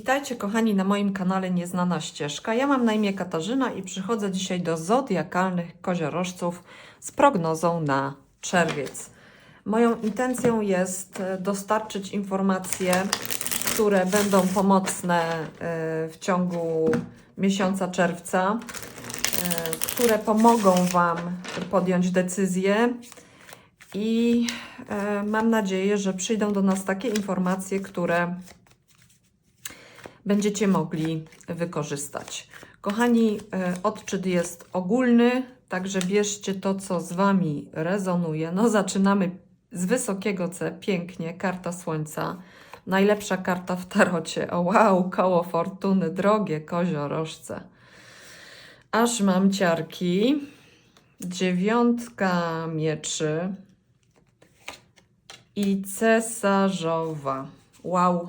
Witajcie kochani na moim kanale Nieznana Ścieżka. Ja mam na imię Katarzyna i przychodzę dzisiaj do zodiakalnych koziorożców z prognozą na czerwiec. Moją intencją jest e, dostarczyć informacje, które będą pomocne e, w ciągu miesiąca czerwca, e, które pomogą Wam podjąć decyzję i mam nadzieję, że przyjdą do nas takie informacje, które będziecie mogli wykorzystać. Kochani, e, odczyt jest ogólny, także bierzcie to, co z Wami rezonuje. No, zaczynamy z wysokiego C, pięknie, karta Słońca. Najlepsza karta w tarocie. O wow, koło fortuny, drogie koziorożce. Aż mam ciarki. Dziewiątka mieczy i cesarzowa. Wow,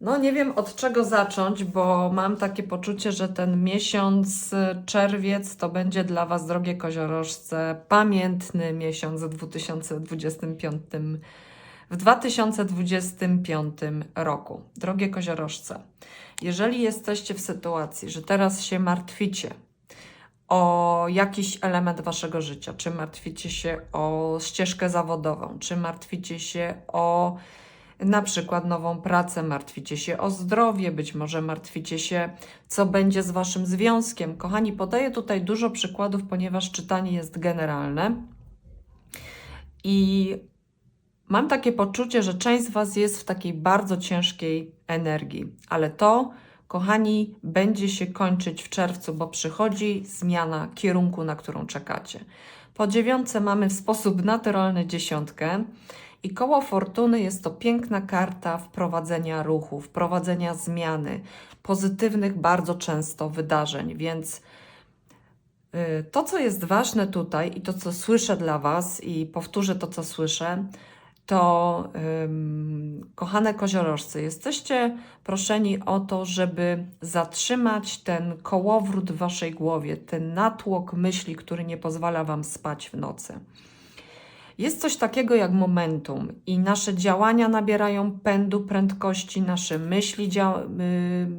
no nie wiem od czego zacząć, bo mam takie poczucie, że ten miesiąc y, czerwiec to będzie dla Was, drogie koziorożce, pamiętny miesiąc w 2025, w 2025 roku. Drogie koziorożce, jeżeli jesteście w sytuacji, że teraz się martwicie o jakiś element Waszego życia, czy martwicie się o ścieżkę zawodową, czy martwicie się o na przykład nową pracę, martwicie się o zdrowie, być może martwicie się, co będzie z waszym związkiem. Kochani, podaję tutaj dużo przykładów, ponieważ czytanie jest generalne. I mam takie poczucie, że część z was jest w takiej bardzo ciężkiej energii, ale to, kochani, będzie się kończyć w czerwcu, bo przychodzi zmiana kierunku, na którą czekacie. Po dziewiątce mamy w sposób naturalny dziesiątkę. I koło fortuny jest to piękna karta wprowadzenia ruchu, wprowadzenia zmiany, pozytywnych bardzo często wydarzeń. Więc y, to, co jest ważne tutaj i to, co słyszę dla Was, i powtórzę to, co słyszę, to ym, kochane koziorożce, jesteście proszeni o to, żeby zatrzymać ten kołowrót w Waszej głowie, ten natłok myśli, który nie pozwala Wam spać w nocy. Jest coś takiego jak momentum i nasze działania nabierają pędu, prędkości, nasze myśli y,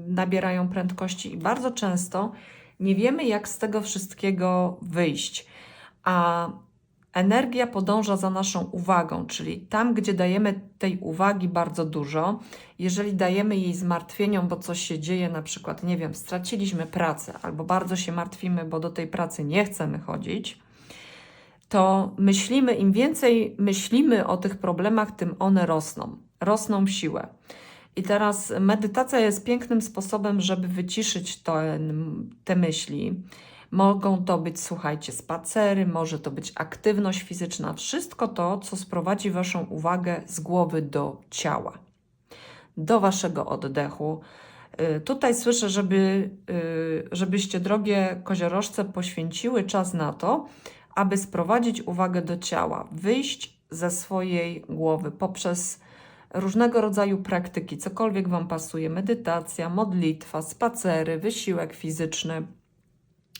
nabierają prędkości i bardzo często nie wiemy, jak z tego wszystkiego wyjść. A energia podąża za naszą uwagą, czyli tam, gdzie dajemy tej uwagi bardzo dużo, jeżeli dajemy jej zmartwieniom, bo coś się dzieje, na przykład, nie wiem, straciliśmy pracę albo bardzo się martwimy, bo do tej pracy nie chcemy chodzić to myślimy, im więcej myślimy o tych problemach, tym one rosną, rosną w siłę. I teraz medytacja jest pięknym sposobem, żeby wyciszyć ten, te myśli. Mogą to być, słuchajcie, spacery, może to być aktywność fizyczna, wszystko to, co sprowadzi Waszą uwagę z głowy do ciała, do Waszego oddechu. Y, Tutaj słyszę, żeby, y, żebyście, drogie koziorożce, poświęciły czas na to, aby sprowadzić uwagę do ciała, wyjść ze swojej głowy poprzez różnego rodzaju praktyki, cokolwiek Wam pasuje, medytacja, modlitwa, spacery, wysiłek fizyczny,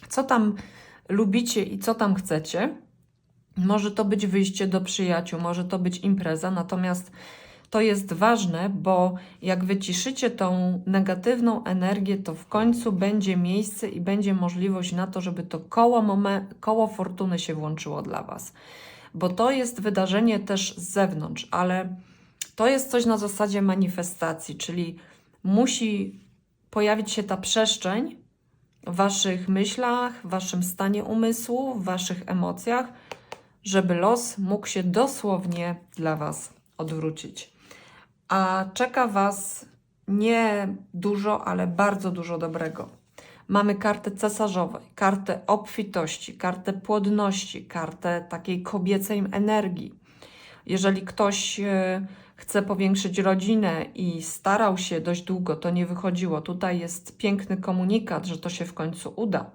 co tam lubicie i co tam chcecie. Może to być wyjście do przyjaciół, może to być impreza, natomiast to jest ważne, bo jak wyciszycie tą negatywną energię, to w końcu będzie miejsce i będzie możliwość na to, żeby to koło, momen- koło fortuny się włączyło dla Was. Bo to jest wydarzenie też z zewnątrz, ale to jest coś na zasadzie manifestacji, czyli musi pojawić się ta przestrzeń w Waszych myślach, w Waszym stanie umysłu, w Waszych emocjach, żeby los mógł się dosłownie dla Was odwrócić a czeka Was nie dużo, ale bardzo dużo dobrego. Mamy kartę cesarzowej, kartę obfitości, kartę płodności, kartę takiej kobiecej energii. Jeżeli ktoś e, chce powiększyć rodzinę i starał się dość długo, to nie wychodziło. Tutaj jest piękny komunikat, że to się w końcu uda.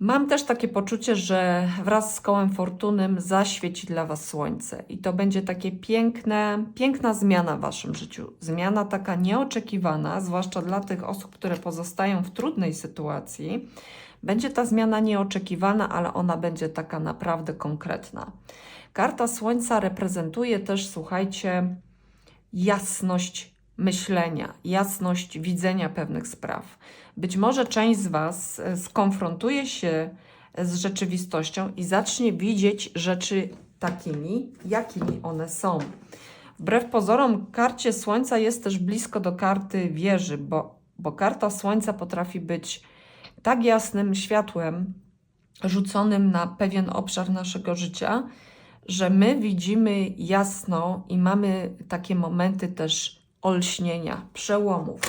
Mam też takie poczucie, że wraz z kołem fortunym zaświeci dla Was słońce i to będzie takie piękne, piękna zmiana w Waszym życiu. Zmiana taka nieoczekiwana, zwłaszcza dla tych osób, które pozostają w trudnej sytuacji. Będzie ta zmiana nieoczekiwana, ale ona będzie taka naprawdę konkretna. Karta Słońca reprezentuje też, słuchajcie, jasność myślenia, jasność widzenia pewnych spraw. Być może część z Was e, skonfrontuje się z rzeczywistością i zacznie widzieć rzeczy takimi, jakimi one są. Wbrew pozorom, karcie Słońca jest też blisko do karty wieży, bo, bo karta Słońca potrafi być tak jasnym światłem rzuconym na pewien obszar naszego życia, że my widzimy jasno i mamy takie momenty też olśnienia, przełomów.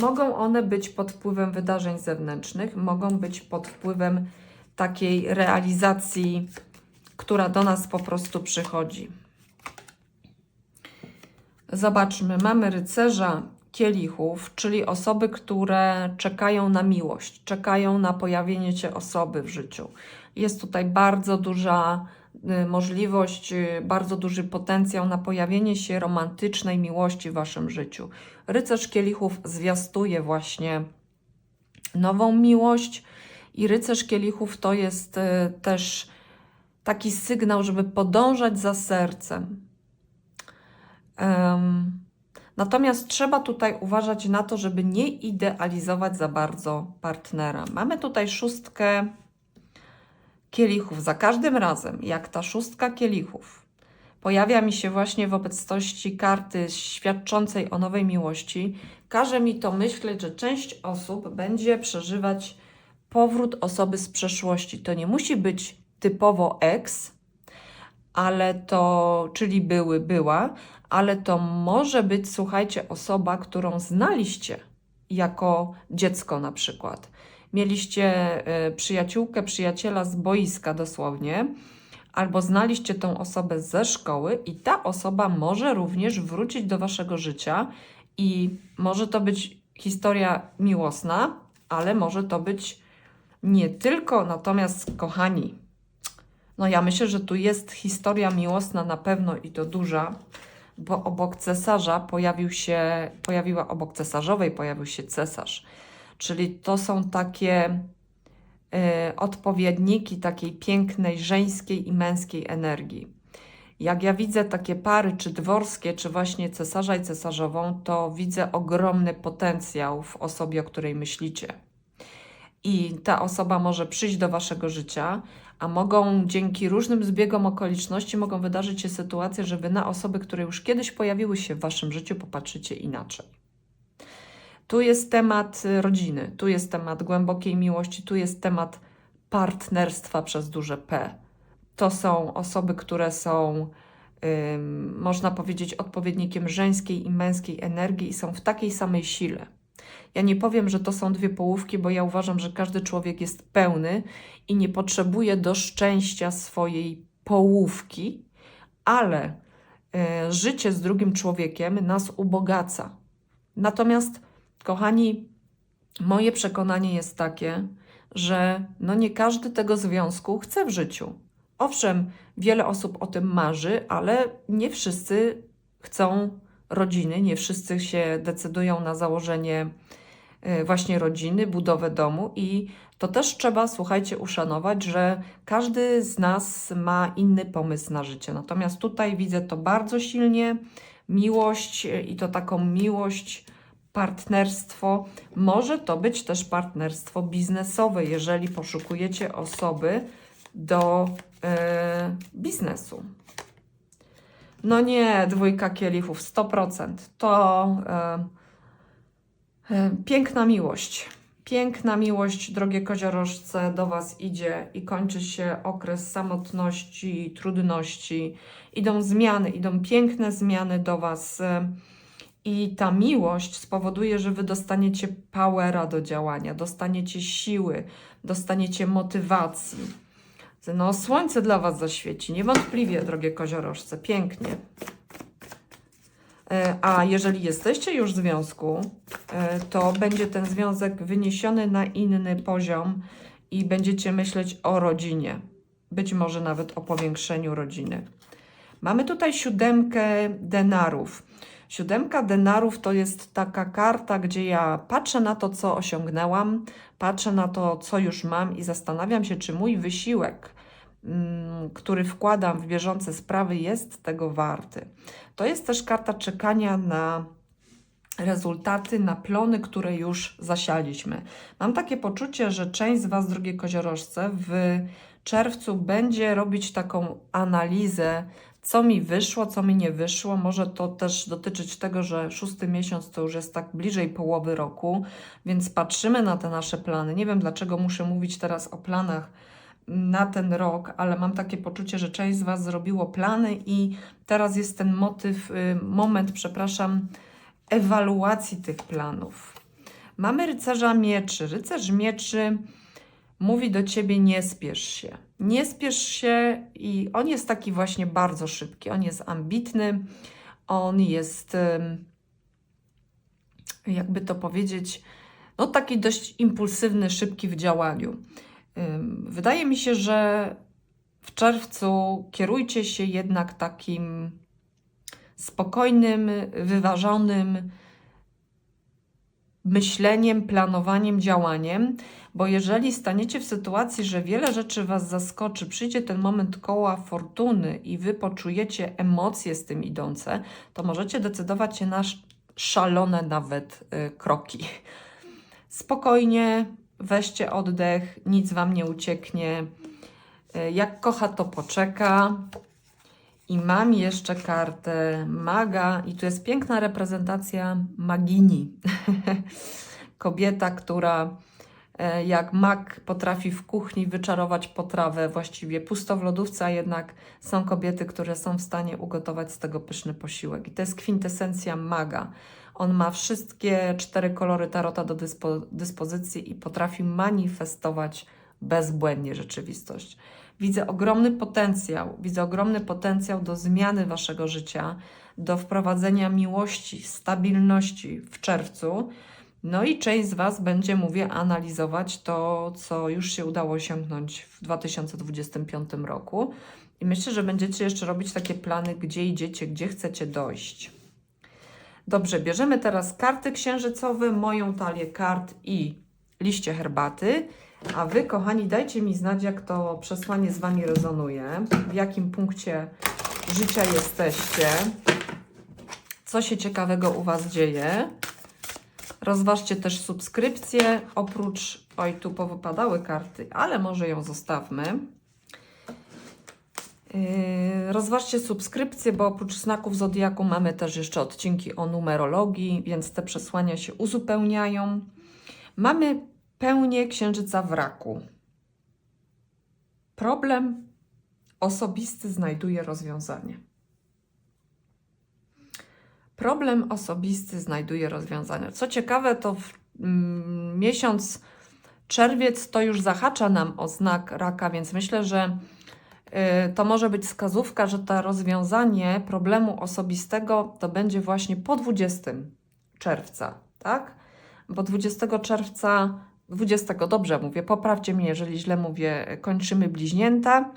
Mogą one być pod wpływem wydarzeń zewnętrznych, mogą być pod wpływem takiej realizacji, która do nas po prostu przychodzi. Zobaczmy, mamy rycerza kielichów, czyli osoby, które czekają na miłość, czekają na pojawienie się osoby w życiu. Jest tutaj bardzo duża możliwość, y, bardzo duży potencjał na pojawienie się romantycznej miłości w waszym życiu. Rycerz kielichów zwiastuje właśnie nową miłość i rycerz kielichów to jest y, też taki sygnał, żeby podążać za sercem. Um, natomiast trzeba tutaj uważać na to, żeby nie idealizować za bardzo partnera. Mamy tutaj szóstkę kielichów. Za każdym razem, jak ta szóstka kielichów pojawia mi się właśnie w obecności karty świadczącej o nowej miłości, każe mi to myśleć, że część osób będzie przeżywać powrót osoby z przeszłości. To nie musi być typowo ex, ale to, czyli były, była, ale to może być, słuchajcie, osoba, którą znaliście jako dziecko na przykład. Mieliście e, przyjaciółkę, przyjaciela z boiska dosłownie, albo znaliście tą osobę ze szkoły, i ta osoba może również wrócić do waszego życia, i może to być historia miłosna, ale może to być nie tylko, natomiast, kochani, no ja myślę, że tu jest historia miłosna na pewno i to duża, bo obok cesarza pojawił się, pojawiła obok cesarzowej pojawił się cesarz. Czyli to są takie y, odpowiedniki takiej pięknej żeńskiej i męskiej energii. Jak ja widzę takie pary, czy dworskie, czy właśnie cesarza i cesarzową, to widzę ogromny potencjał w osobie, o której myślicie. I ta osoba może przyjść do waszego życia, a mogą dzięki różnym zbiegom okoliczności mogą wydarzyć się sytuacje, że wy na osoby, które już kiedyś pojawiły się w waszym życiu, popatrzycie inaczej. Tu jest temat rodziny, tu jest temat głębokiej miłości, tu jest temat partnerstwa przez duże P. To są osoby, które są, ym, można powiedzieć, odpowiednikiem żeńskiej i męskiej energii i są w takiej samej sile. Ja nie powiem, że to są dwie połówki, bo ja uważam, że każdy człowiek jest pełny i nie potrzebuje do szczęścia swojej połówki, ale y, życie z drugim człowiekiem nas ubogaca. Natomiast, kochani, moje przekonanie jest takie, że no nie każdy tego związku chce w życiu. Owszem, wiele osób o tym marzy, ale nie wszyscy chcą rodziny, nie wszyscy się decydują na założenie y, właśnie rodziny, budowę domu i to też trzeba, słuchajcie, uszanować, że każdy z nas ma inny pomysł na życie. Natomiast tutaj widzę to bardzo silnie, miłość y, i to taką miłość, partnerstwo. Może to być też partnerstwo biznesowe, jeżeli poszukujecie osoby do e, biznesu. No nie, dwójka kielichów, 100%. To e, e, piękna miłość. Piękna miłość, drogie koziorożce, do Was idzie i kończy się okres samotności, trudności. Idą zmiany, idą piękne zmiany do Was. E, I ta miłość spowoduje, że Wy dostaniecie powera do działania, dostaniecie siły, dostaniecie motywacji no, słońce dla Was zaświeci, niewątpliwie, drogie koziorożce, pięknie. E, a jeżeli jesteście już w związku, e, to będzie ten związek wyniesiony na inny poziom i będziecie myśleć o rodzinie, być może nawet o powiększeniu rodziny. Mamy tutaj siódemkę denarów. Siódemka denarów to jest taka karta, gdzie ja patrzę na to, co osiągnęłam, patrzę na to, co już mam i zastanawiam się, czy mój wysiłek mm, który wkładam w bieżące sprawy, jest tego warty. To jest też karta czekania na rezultaty, na plony, które już zasialiśmy. Mam takie poczucie, że część z Was, drogie koziorożce, w czerwcu będzie robić taką analizę, co mi wyszło, co mi nie wyszło. Może to też dotyczyć tego, że szósty miesiąc to już jest tak bliżej połowy roku, więc patrzymy na te nasze plany. Nie wiem, dlaczego muszę mówić teraz o planach na ten rok, ale mam takie poczucie, że część z Was zrobiło plany i teraz jest ten motyw, y, moment, przepraszam, ewaluacji tych planów. Mamy rycerza mieczy. Rycerz mieczy mówi do ciebie: nie spiesz się. Nie spiesz się, i on jest taki właśnie bardzo szybki. On jest ambitny, on jest, jakby to powiedzieć, no taki dość impulsywny, szybki w działaniu. Wydaje mi się, że w czerwcu kierujcie się jednak takim spokojnym, wyważonym myśleniem, planowaniem, działaniem, bo jeżeli staniecie w sytuacji, że wiele rzeczy Was zaskoczy, przyjdzie ten moment koła fortuny i Wy poczujecie emocje z tym idące, to możecie decydować się na sz- szalone nawet y, kroki. Spokojnie, weźcie oddech, nic Wam nie ucieknie. Y, Jak kocha, to poczeka. I mam jeszcze kartę maga, i tu jest piękna reprezentacja magini. Kobieta, która e, jak mag potrafi w kuchni wyczarować potrawę, właściwie pusto w lodówce, a jednak są kobiety, które są w stanie ugotować z tego pyszny posiłek. I to jest kwintesencja maga. On ma wszystkie cztery kolory tarota do dyspo, dyspozycji i potrafi manifestować bezbłędnie rzeczywistość. Widzę ogromny potencjał, widzę ogromny potencjał do zmiany waszego życia, do wprowadzenia miłości, stabilności w czerwcu. No i część z Was będzie, mówię, analizować to, co już się udało osiągnąć w 2025 roku. I myślę, że będziecie jeszcze robić takie plany, gdzie idziecie, gdzie chcecie dojść. Dobrze, bierzemy teraz karty księżycowe, moją talię kart i liście herbaty. A Wy, kochani, dajcie mi znać, jak to przesłanie z Wami rezonuje, w jakim punkcie życia jesteście, co się ciekawego u Was dzieje. Rozważcie też subskrypcję, oprócz, oj, tu powypadały karty, ale może ją zostawmy. Yy, Rozważcie subskrypcję, bo oprócz znaków Zodiaku mamy też jeszcze odcinki o numerologii, więc te przesłania się uzupełniają. Mamy pełnię księżyca w raku. Problem osobisty znajduje rozwiązanie. Problem osobisty znajduje rozwiązanie. Co ciekawe, to w mm, miesiąc czerwiec to już zahacza nam o znak raka, więc myślę, że y, to może być wskazówka, że to rozwiązanie problemu osobistego to będzie właśnie po 20 czerwca, tak? Bo 20 czerwca 20, dobrze mówię, poprawcie mnie, jeżeli źle mówię, kończymy bliźnięta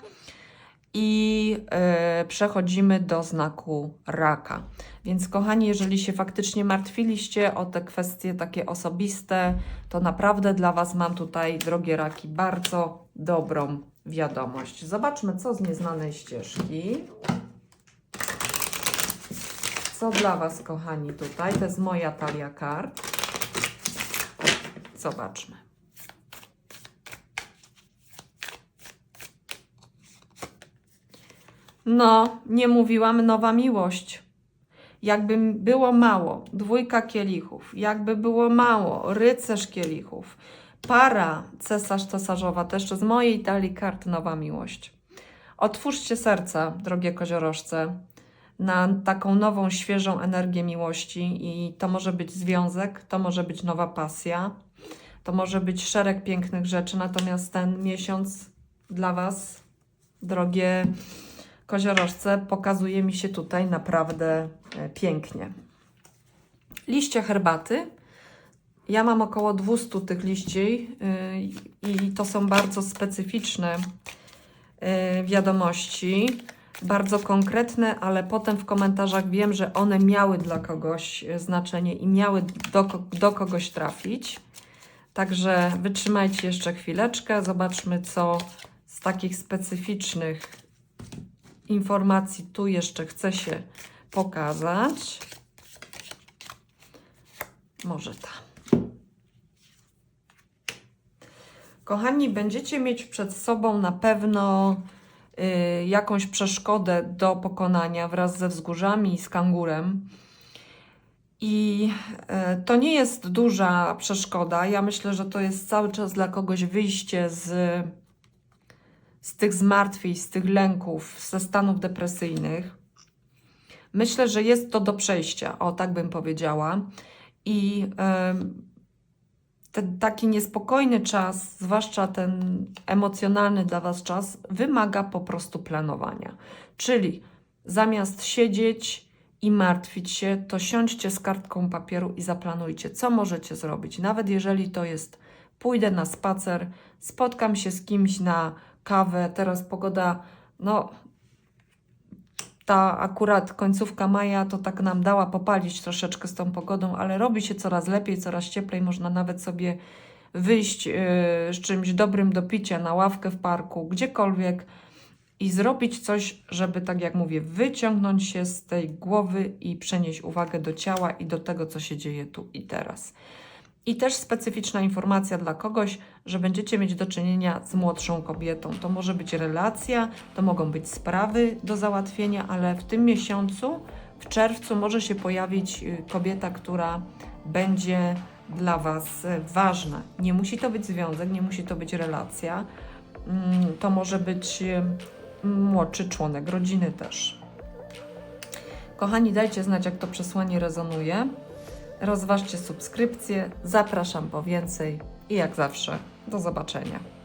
i e, przechodzimy do znaku raka. Więc kochani, jeżeli się faktycznie martwiliście o te kwestie takie osobiste, to naprawdę dla Was mam tutaj, drogie raki, bardzo dobrą wiadomość. Zobaczmy, co z nieznanej ścieżki. Co dla Was, kochani, tutaj? To jest moja talia kart. Zobaczmy. No, nie mówiłam nowa miłość. Jakby było mało, dwójka kielichów, jakby było mało, rycerz kielichów, para, cesarz, cesarzowa, jeszcze z mojej talii kart nowa miłość. Otwórzcie serca, drogie koziorożce, na taką nową, świeżą energię miłości i to może być związek, to może być nowa pasja, to może być szereg pięknych rzeczy, natomiast ten miesiąc dla Was, drogie koziorożce, pokazuje mi się tutaj naprawdę e, pięknie. Liście herbaty. Ja mam około 200 tych liści yy, i to są bardzo specyficzne yy, wiadomości, bardzo konkretne, ale potem w komentarzach wiem, że one miały dla kogoś e, znaczenie i miały do, do kogoś trafić. Także wytrzymajcie jeszcze chwileczkę, zobaczmy, co z takich specyficznych informacji tu jeszcze chcę się pokazać. Może ta. Kochani, będziecie mieć przed sobą na pewno jakąś przeszkodę do pokonania wraz ze wzgórzami i z kangurem. I y, to nie jest duża przeszkoda. Ja myślę, że to jest cały czas dla kogoś wyjście z, z tych zmartwień, z tych lęków, ze stanów depresyjnych. Myślę, że jest to do przejścia, o tak bym powiedziała. I em, ten taki niespokojny czas, zwłaszcza ten emocjonalny dla Was czas, wymaga po prostu planowania. Czyli zamiast siedzieć i martwić się, to siądźcie z kartką papieru i zaplanujcie, co możecie zrobić. Nawet jeżeli to jest pójdę na spacer, spotkam się z kimś na kawę, teraz pogoda, no ta akurat końcówka maja to tak nam dała popalić troszeczkę z tą pogodą, ale robi się coraz lepiej, coraz cieplej. Można nawet sobie wyjść yy, z czymś dobrym do picia na ławkę w parku, gdziekolwiek i zrobić coś, żeby, tak jak mówię, wyciągnąć się z tej głowy i przenieść uwagę do ciała i do tego, co się dzieje tu i teraz. I też specyficzna informacja dla kogoś, że będziecie mieć do czynienia z młodszą kobietą. To może być relacja, to mogą być sprawy do załatwienia, ale w tym miesiącu, w czerwcu, może się pojawić y, kobieta, która będzie dla Was y, ważna. Nie musi to być związek, nie musi to być relacja. Mm, To może być y, młodszy członek rodziny też. Kochani, dajcie znać, jak to przesłanie rezonuje. Rozważcie subskrypcję. Zapraszam po więcej i jak zawsze do zobaczenia.